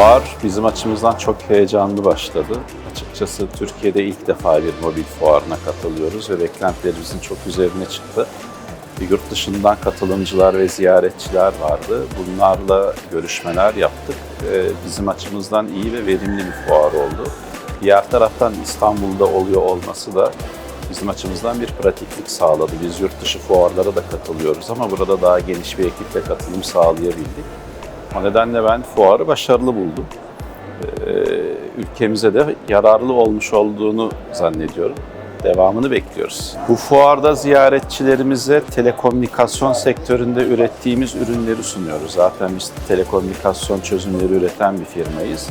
Fuar bizim açımızdan çok heyecanlı başladı. Açıkçası Türkiye'de ilk defa bir mobil fuarına katılıyoruz ve beklentilerimizin çok üzerine çıktı. Yurt dışından katılımcılar ve ziyaretçiler vardı. Bunlarla görüşmeler yaptık. Ee, Bizim açımızdan iyi ve verimli bir fuar oldu. Diğer taraftan İstanbul'da oluyor olması da bizim açımızdan bir pratiklik sağladı. Biz yurt dışı fuarlara da katılıyoruz ama burada daha geniş bir ekiple katılım sağlayabildik. O nedenle ben fuarı başarılı buldum. Ee, ülkemize de yararlı olmuş olduğunu zannediyorum. Devamını bekliyoruz. Bu fuarda ziyaretçilerimize telekomünikasyon sektöründe ürettiğimiz ürünleri sunuyoruz. Zaten biz telekomünikasyon çözümleri üreten bir firmayız.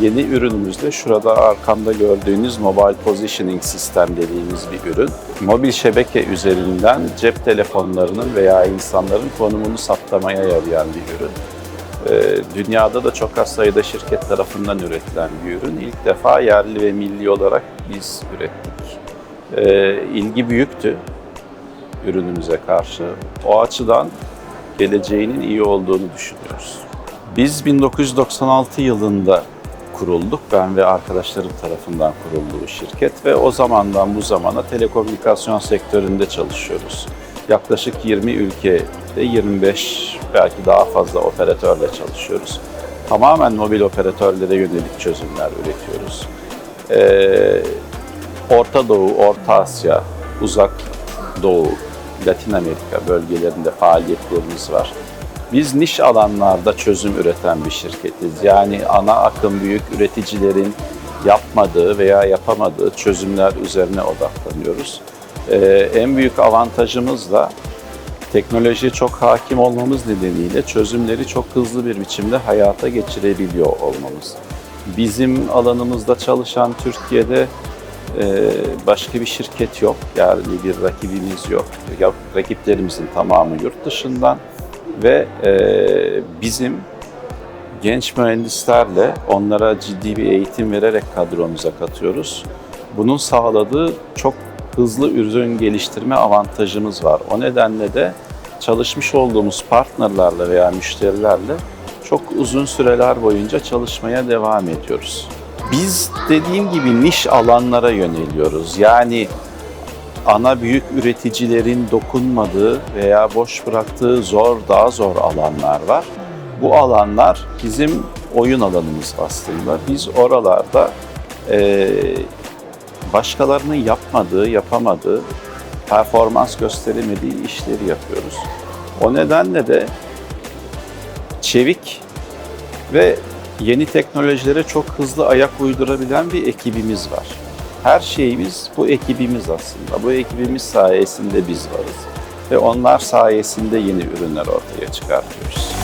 Yeni ürünümüz de şurada arkamda gördüğünüz Mobile Positioning System dediğimiz bir ürün. Mobil şebeke üzerinden cep telefonlarının veya insanların konumunu saptamaya yarayan bir ürün. Ee, Dünyada da çok az sayıda şirket tarafından üretilen bir ürün. İlk defa yerli ve milli olarak biz ürettik. Ee, ilgi büyüktü ürünümüze karşı. O açıdan geleceğinin iyi olduğunu düşünüyoruz. Biz 1996 yılında kurulduk. Ben ve arkadaşlarım tarafından kuruldu bu şirket ve o zamandan bu zamana telekomünikasyon sektöründe çalışıyoruz. Yaklaşık 20 ülkede 25 belki daha fazla operatörle çalışıyoruz. Tamamen mobil operatörlere yönelik çözümler üretiyoruz. Ee, Orta Doğu, Orta Asya, Uzak Doğu, Latin Amerika bölgelerinde faaliyetlerimiz var. Biz niş alanlarda çözüm üreten bir şirketiz. Yani ana akım büyük üreticilerin yapmadığı veya yapamadığı çözümler üzerine odaklanıyoruz. Ee, en büyük avantajımız da teknolojiye çok hakim olmamız nedeniyle çözümleri çok hızlı bir biçimde hayata geçirebiliyor olmamız. Bizim alanımızda çalışan Türkiye'de e, başka bir şirket yok. Yani bir rakibimiz yok. Rakiplerimizin tamamı yurt dışından ve e, bizim genç mühendislerle onlara ciddi bir eğitim vererek kadromuza katıyoruz. Bunun sağladığı çok hızlı ürün geliştirme avantajımız var. O nedenle de çalışmış olduğumuz partnerlerle veya müşterilerle çok uzun süreler boyunca çalışmaya devam ediyoruz. Biz dediğim gibi niş alanlara yöneliyoruz. Yani ana büyük üreticilerin dokunmadığı veya boş bıraktığı zor, daha zor alanlar var. Bu alanlar bizim oyun alanımız aslında. Biz oralarda eee, başkalarının yapmadığı, yapamadığı, performans gösteremediği işleri yapıyoruz. O nedenle de çevik ve yeni teknolojilere çok hızlı ayak uydurabilen bir ekibimiz var. Her şeyimiz bu ekibimiz aslında. Bu ekibimiz sayesinde biz varız. Ve onlar sayesinde yeni ürünler ortaya çıkartıyoruz.